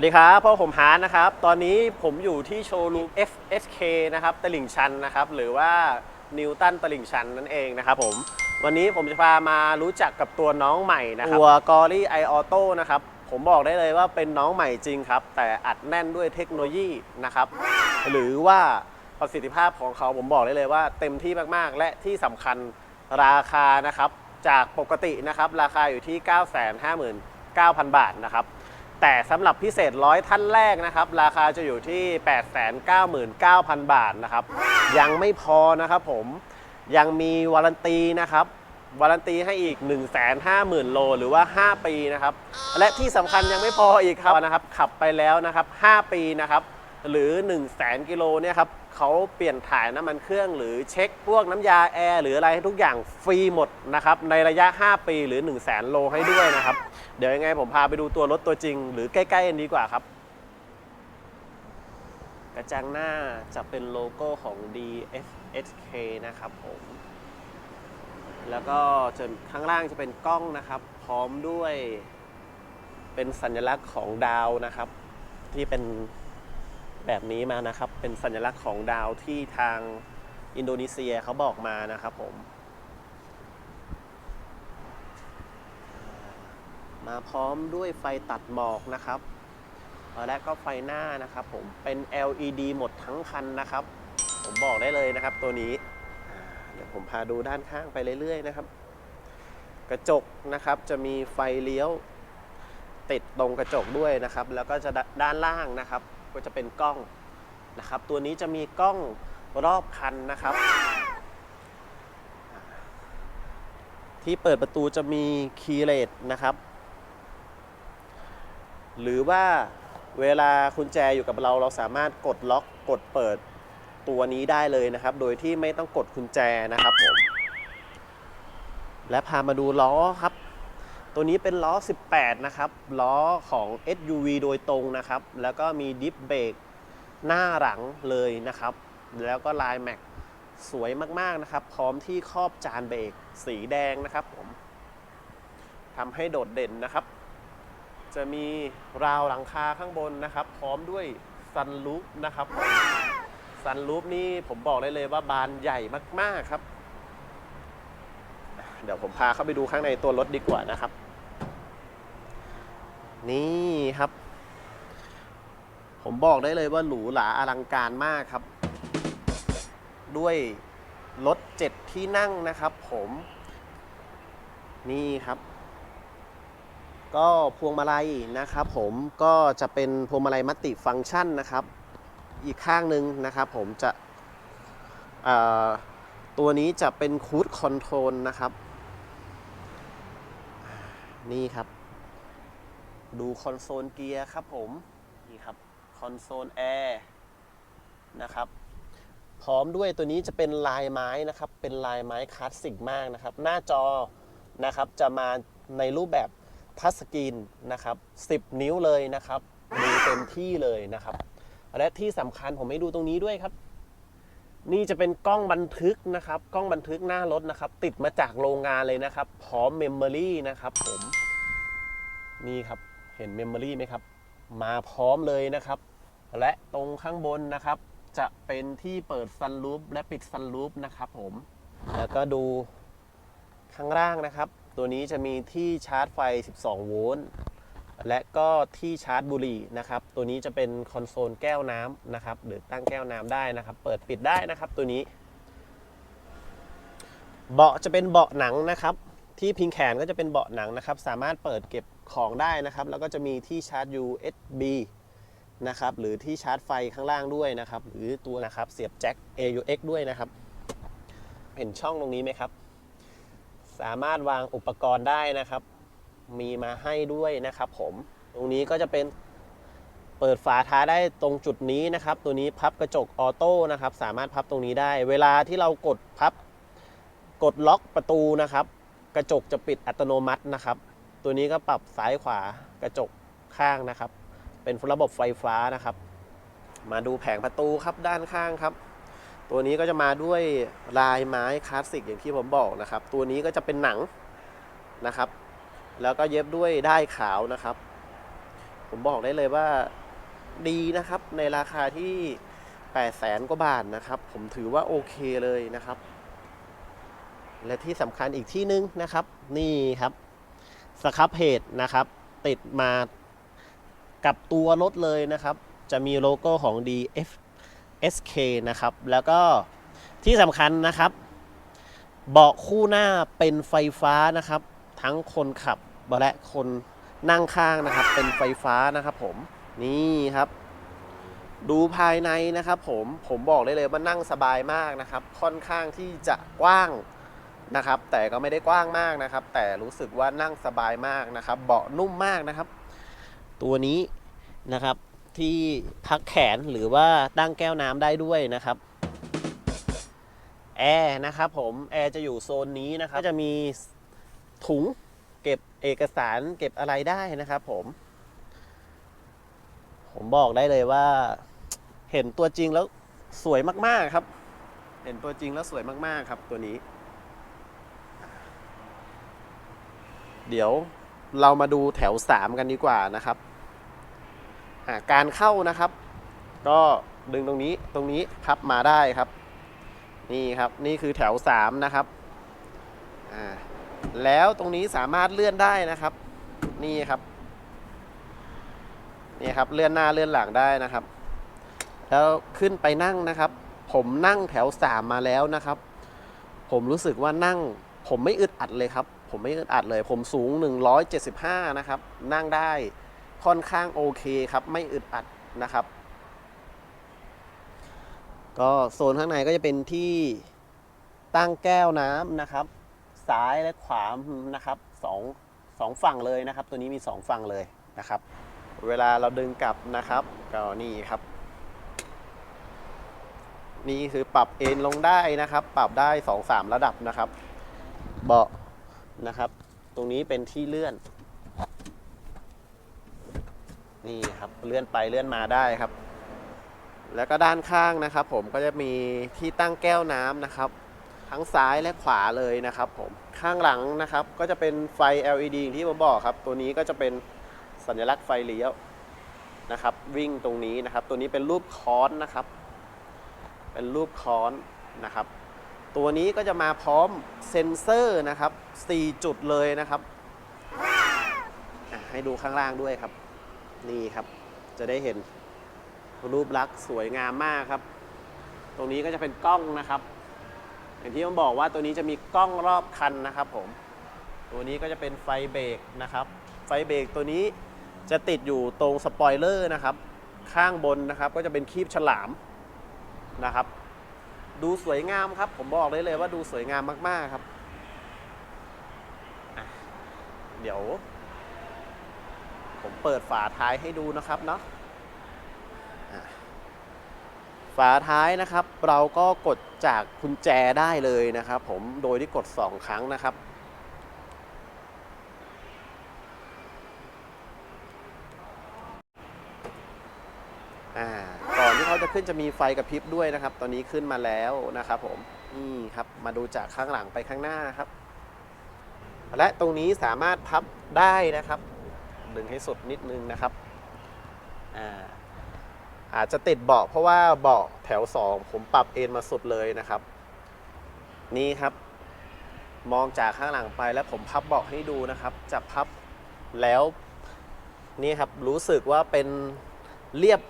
วัสดีครับพ่อผมฮาร์ดนะครับ ตอนนี้ผมอยู่ที่โชว์รูม FSK นะครับตลิ่งชันนะครับ หรือว่านิวตันตลิ่งชันนั่นเองนะครับผม วันนี้ผมจะพามารู้จักกับตัวน้องใหม่นะครับตัว g o r y i Auto นะครับ ผมบอกได้เลยว่าเป็นน้องใหม่จริงครับ แต่อัดแน่นด้วยเทคโนโลยีนะครับ หรือว่าประสิทธิภาพของเขาผมบอกได้เลยว่า เต็มที่มากๆ และที่สำคัญราคานะครับ จากปกตินะครับ ราคาอยู่ที่ 959,000 บาทนะครับ แต่สำหรับพิเศษร้อยท่านแรกนะครับ ราคาจะอยู่ที่ 899,000 บาทนะครับ ยังไม่พอนะครับผมยังมีวารันตีนะครับวารันตีให้อีก 150,000 โลหรือว่า 5 ปีนะครับ และที่สำคัญยังไม่พออีกครับนะครับ ขับไปแล้วนะครับ 5 ปีนะครับ หรือ 1 0 0 0 0แสนกิโลเนี่ยครับเขาเปลี่ยนถ่ายน้ำมันเครื่องหรือเช็คพวกน้ำยาแอร์หรืออะไรทุกอย่างฟรีหมดนะครับในระยะ 5 ปีหรือ 1 0 0 0 0แสนโลให้ด้วยนะครับ เดี๋ยวยังไงผมพาไปดูตัวรถตัวจริง หรือใกล้ๆกันดีกว่าครับ กระจังหน้าจะเป็นโลโก้ของ DFSK นะครับผมแล้วก็จนข้างล่างจะเป็นกล้องนะครับ พร้อมด้วยเป็นสัญลักษณ์ของดาวนะครับ ที่เป็น แบบนี้มานะครับ เป็นสัญลักษณ์ของดาวที่ทางอินโดนีเซียเขาบอกมานะครับผม มาพร้อมด้วยไฟตัดหมอกนะครับและก็ไฟหน้านะครับผมเป็น LED หมดทั้งคันนะครับ ผมบอกได้เลยนะครับตัวนี้เดี๋ยวผมพาดูด้านข้างไปเรื่อยๆนะครับ กระจกนะครับจะมีไฟเลี้ยวติดตรงกระจกด้วยนะครับ แล้วก็จะด้านล่างนะครับก็จะเป็นกล้องนะครับ ตัวนี้จะมีกล้องรอบคันนะครับ ที่เปิดประตูจะมีคีย์เลสนะครับ หรือว่าเวลาคุณแจอยู่กับเราเราสามารถกดล็อกกดเปิดตัวนี้ได้เลยนะครับ โดยที่ไม่ต้องกดกุญแจนะครับผมและพามาดูล้อครับ ตัวนี้เป็นล้อ 18 นะครับ ล้อของ SUV โดยตรงนะครับ แล้วก็มีดิฟเบรกหน้าหลังเลยนะครับ แล้วก็ลายแม็กสวยมากๆนะครับ พร้อมที่ครอบจานเบรกสีแดงนะครับผมทำให้โดดเด่นนะครับ จะมีราวหลังคาข้างบนนะครับ พร้อมด้วยซันลูปนะครับซันลูปนี่ผมบอกได้เลยว่าบานใหญ่มากๆครับ เดี๋ยวผมพาเข้าไปดูข้างในตัวรถดีกว่านะครับ นี่ครับ ผมบอกได้เลยว่าหรูหราอลังการมากครับ ด้วยรถเจ็ดที่นั่งนะครับ ผม นี่ครับ ก็พวงมาลัยนะครับ ผมก็จะเป็นพวงมาลัยมัลติฟังก์ชันนะครับ อีกข้างหนึ่งนะครับ ผมจะตัวนี้จะเป็นคูดคอนโทรลนะครับ นี่ครับ ดูคอนโซลเกียร์ครับผมนี่ครับคอนโซลแอร์นะครับพร้อมด้วยตัวนี้จะเป็นลายไม้นะครับ เป็นลายไม้คลาสสิกมากนะครับ หน้าจอนะครับจะมาในรูปแบบทัชสกรีนนะครับ 10 นิ้วเลยนะครับดูเต็มที่เลยนะครับ และที่สำคัญผมให้ดูตรงนี้ด้วยครับ นี่จะเป็นกล้องบันทึกนะครับ กล้องบันทึกหน้ารถนะครับ ติดมาจากโรงงานเลยนะครับ พร้อมเมมโมรี่นะครับผม นี่ครับ เห็นเมมโมรี่ไหมครับ มาพร้อมเลยนะครับ และตรงข้างบนนะครับ จะเป็นที่เปิดซันรูปและปิดซันรูปนะครับผม แล้วก็ดูข้างล่างนะครับ ตัวนี้จะมีที่ชาร์จไฟ 12 โวลต์ และก็ที่ชาร์จบุหรี่นะครับ ตัวนี้จะเป็นคอนโซลแก้วน้ำนะครับ หรือตั้งแก้วน้ำได้นะครับ เปิดปิดได้นะครับตัวนี้ เบาะจะเป็นเบาะหนังนะครับ ที่พิงแขนก็จะเป็นเบาะหนังนะครับ สามารถเปิดเก็บของได้นะครับ แล้วก็จะมีที่ชาร์จ USB นะครับ หรือที่ชาร์จไฟข้างล่างด้วยนะครับ หรือตัวนะครับเสียบแจ็ค AUX ด้วยนะครับ เห็นช่องตรงนี้ไหมครับ สามารถวางอุปกรณ์ได้นะครับ มีมาให้ด้วยนะครับผม ตรงนี้ก็จะเป็นเปิดฝาท้ายได้ตรงจุดนี้นะครับ ตัวนี้พับกระจกออโต้นะครับ สามารถพับตรงนี้ได้ เวลาที่เรากดพับ กดล็อกประตูนะครับ กระจกจะปิดอัตโนมัตินะครับ ตัวนี้ก็ปรับซ้ายขวากระจกข้างนะครับ เป็นระบบไฟฟ้านะครับ มาดูแผงประตูครับด้านข้างครับ ตัวนี้ก็จะมาด้วยลายไม้คลาสสิกอย่างที่ผมบอกนะครับ ตัวนี้ก็จะเป็นหนังนะครับ แล้วก็เย็บด้วยด้ายขาวนะครับ ผมบอกได้เลยว่าดีนะครับในราคาที่8แสนกว่าบาทนะครับ ผมถือว่าโอเคเลยนะครับ และที่สำคัญอีกที่นึงนะครับ นี่ครับสครับเพจนะครับ ติดมากับตัวรถเลยนะครับ จะมีโลโก้ของ DF SK นะครับ แล้วก็ที่สำคัญนะครับ เบาะคู่หน้าเป็นไฟฟ้านะครับ ทั้งคนขับและคนนั่งข้างนะครับ เป็นไฟฟ้านะครับ ผมนี่ครับ ดูภายในนะครับ ผมผมบอกได้เลยว่านั่งสบายมากนะครับ ค่อนข้างที่จะกว้าง นะครับ แต่ก็ไม่ได้กว้างมากนะครับ แต่รู้สึกว่านั่งสบายมากนะครับ เบาะนุ่มมากนะครับ ตัวนี้นะครับที่พักแขนหรือว่าตั้งแก้วน้ำได้ด้วยนะครับแอร์นะครับผมแอร์จะอยู่โซนนี้นะครับก็จะมีถุงเก็บเอกสารเก็บอะไรได้นะครับผม ผมบอกได้เลยว่า เห็นตัวจริงแล้วสวยมากๆครับ เห็นตัวจริงแล้วสวยมากๆครับตัวนี้ เดี๋ยวเรามาดูแถว 3 กันดีกว่านะครับการเข้านะครับ ก็ดึงตรงนี้ตรงนี้พับมาได้ครับ นี่ครับนี่คือแถว 3 นะครับแล้วตรงนี้สามารถเลื่อนได้นะครับ นี่ครับนี่ครับเลื่อนหน้าเลื่อนหลังได้นะครับ แล้วขึ้นไปนั่งนะครับ ผมนั่งแถว 3 มาแล้วนะครับ ผมรู้สึกว่านั่ง ผมไม่อึดอัดเลยครับ ผมไม่อึดอัดเลย ผมสูง 175 นะครับ นั่งได้ค่อนข้างโอเคครับ ไม่อึดอัดนะครับ ก็โซนข้างในก็จะเป็นที่ตั้งแก้วน้ำนะครับ ซ้ายและขวานะครับสองสองฝั่งเลยนะครับ ตัวนี้มีสองฝั่งเลยนะครับ เวลาเราดึงกลับนะครับ ก็นี่ครับ นี่คือปรับเอ็นลงได้นะครับ ปรับได้2อสามระดับนะครับ เบาะนะครับ ตรงนี้เป็นที่เลื่อน นี่ครับเลื่อนไปเลื่อนมาได้ครับ แล้วก็ด้านข้างนะครับ ผมก็จะมีที่ตั้งแก้วน้ำนะครับ ทั้งซ้ายและขวาเลยนะครับผมข้างหลังนะครับ ก็จะเป็นไฟ LED ที่ผมบอกครับ ตัวนี้ก็จะเป็นสัญลักษณ์ไฟเลี้ยวนะครับ วิ่งตรงนี้นะครับ ตัวนี้เป็นรูปค้อนนะครับ เป็นรูปค้อนนะครับ ตัวนี้ก็จะมาพร้อมเซ็นเซอร์นะครับ 4 จุดเลยนะครับ ให้ดูข้างล่างด้วยครับ นี่ครับ จะได้เห็นรูปลักษณ์สวยงามมากครับ ตรงนี้ก็จะเป็นกล้องนะครับ อย่างที่ผมบอกว่าตัวนี้จะมีกล้องรอบคันนะครับผม ตัวนี้ก็จะเป็นไฟเบรกนะครับ ไฟเบรกตัวนี้จะติดอยู่ตรงสปอยเลอร์นะครับ ข้างบนนะครับก็จะเป็นคีบฉลามนะครับ ดูสวยงามครับ ผมบอกได้เลยว่าดูสวยงามมาก ๆครับ เดี๋ยว ผมเปิดฝาท้ายให้ดูนะครับเนาะอะฝาท้ายนะครับ เราก็กดจากกุญแจได้เลยนะครับ ผมโดยที่กด 2 ครั้งนะครับ อ่าก่อนที่เขา จะขึ้นจะมีไฟกระพริบด้วยนะครับ ตอนนี้ขึ้นมาแล้วนะครับผมนี่ครับมาดูจากข้างหลังไปข้างหน้าครับ และตรงนี้สามารถพับได้นะครับดึงให้สุดนิดนึงนะครับอ่าอาจจะติดเบาะเพราะว่าเบาะแถว 2 ผมปรับเอนมาสุดเลยนะครับ นี่ครับ มองจากข้างหลังไปแล้วผมพับเบาะให้ดูนะครับจะพับแล้วนี่ครับรู้สึกว่าเป็นเรียบ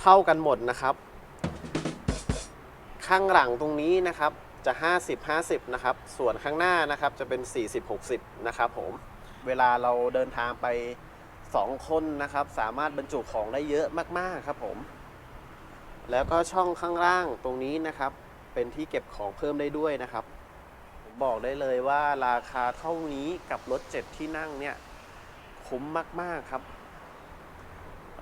เท่ากันหมดนะครับ ข้างหลังตรงนี้นะครับจะ 50 50 นะครับ ส่วนข้างหน้านะครับจะเป็น 40 60 นะครับผม เวลาเราเดินทางไป 2 คนนะครับ สามารถบรรจุของได้เยอะมากๆครับผม แล้วก็ช่องข้างล่างตรงนี้นะครับ เป็นที่เก็บของเพิ่มได้ด้วยนะครับ ผมบอกได้เลยว่าราคาเท่านี้กับรถ 7 ที่นั่งเนี่ย คุ้มมากๆครับ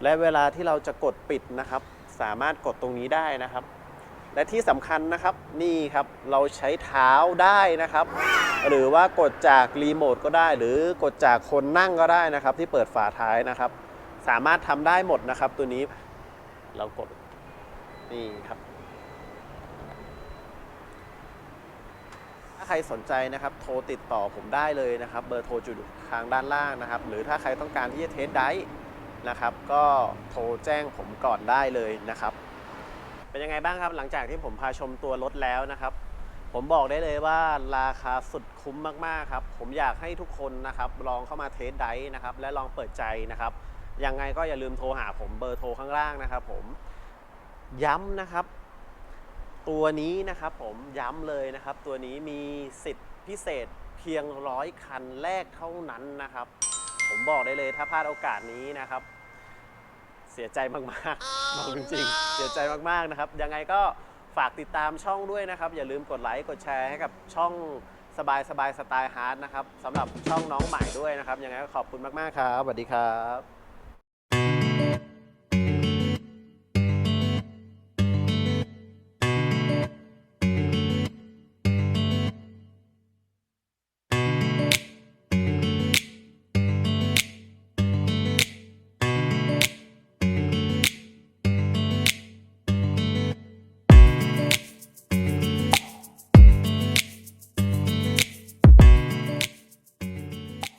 และเวลาที่เราจะกดปิดนะครับ สามารถกดตรงนี้ได้นะครับ และที่สำคัญนะครับนี่ครับเราใช้เท้าได้นะครับ หรือว่ากดจากรีโมทก็ได้ หรือกดจากคนนั่งก็ได้นะครับ ที่เปิดฝาท้ายนะครับ สามารถทำได้หมดนะครับ ตัวนี้เรากดนี่ครับถ้าใครสนใจนะครับ โทรติดต่อผมได้เลยนะครับ เบอร์โทรจุดอยู่ทางด้านล่างนะครับ หรือถ้าใครต้องการที่จะเทสได์ นะครับ ก็โทรแจ้งผมก่อนได้เลยนะครับ เป็นยังไงบ้างครับหลังจากที่ผมพาชมตัวรถแล้วนะครับ ผมบอกได้เลยว่าราคาสุดคุ้มมากๆครับ ผมอยากให้ทุกคนนะครับลองเข้ามาเทสไดนะครับ และลองเปิดใจนะครับ ยังไงก็อย่าลืมโทรหาผมเบอร์โทรข้างล่างนะครับ ผมย้ำนะครับตัวนี้นะครับผมย้ำเลยนะครับ ตัวนี้มีสิทธิ์พิเศษเพียงร้อยคันแรกเท่านั้นนะครับ ผมบอกได้เลยถ้าพลาดโอกาสนี้นะครับ เสียใจมากๆบอกจริงๆ เสียใจมากๆนะครับ ยังไงก็ฝากติดตามช่องด้วยนะครับ อย่าลืมกดไลค์กดแชร์ให้กับช่องสบายสบายสไตล์ฮาร์ดนะครับสำหรับช่องน้องใหม่ด้วยนะครับยังไงก็ขอบคุณมากๆครับสวัสดีครับ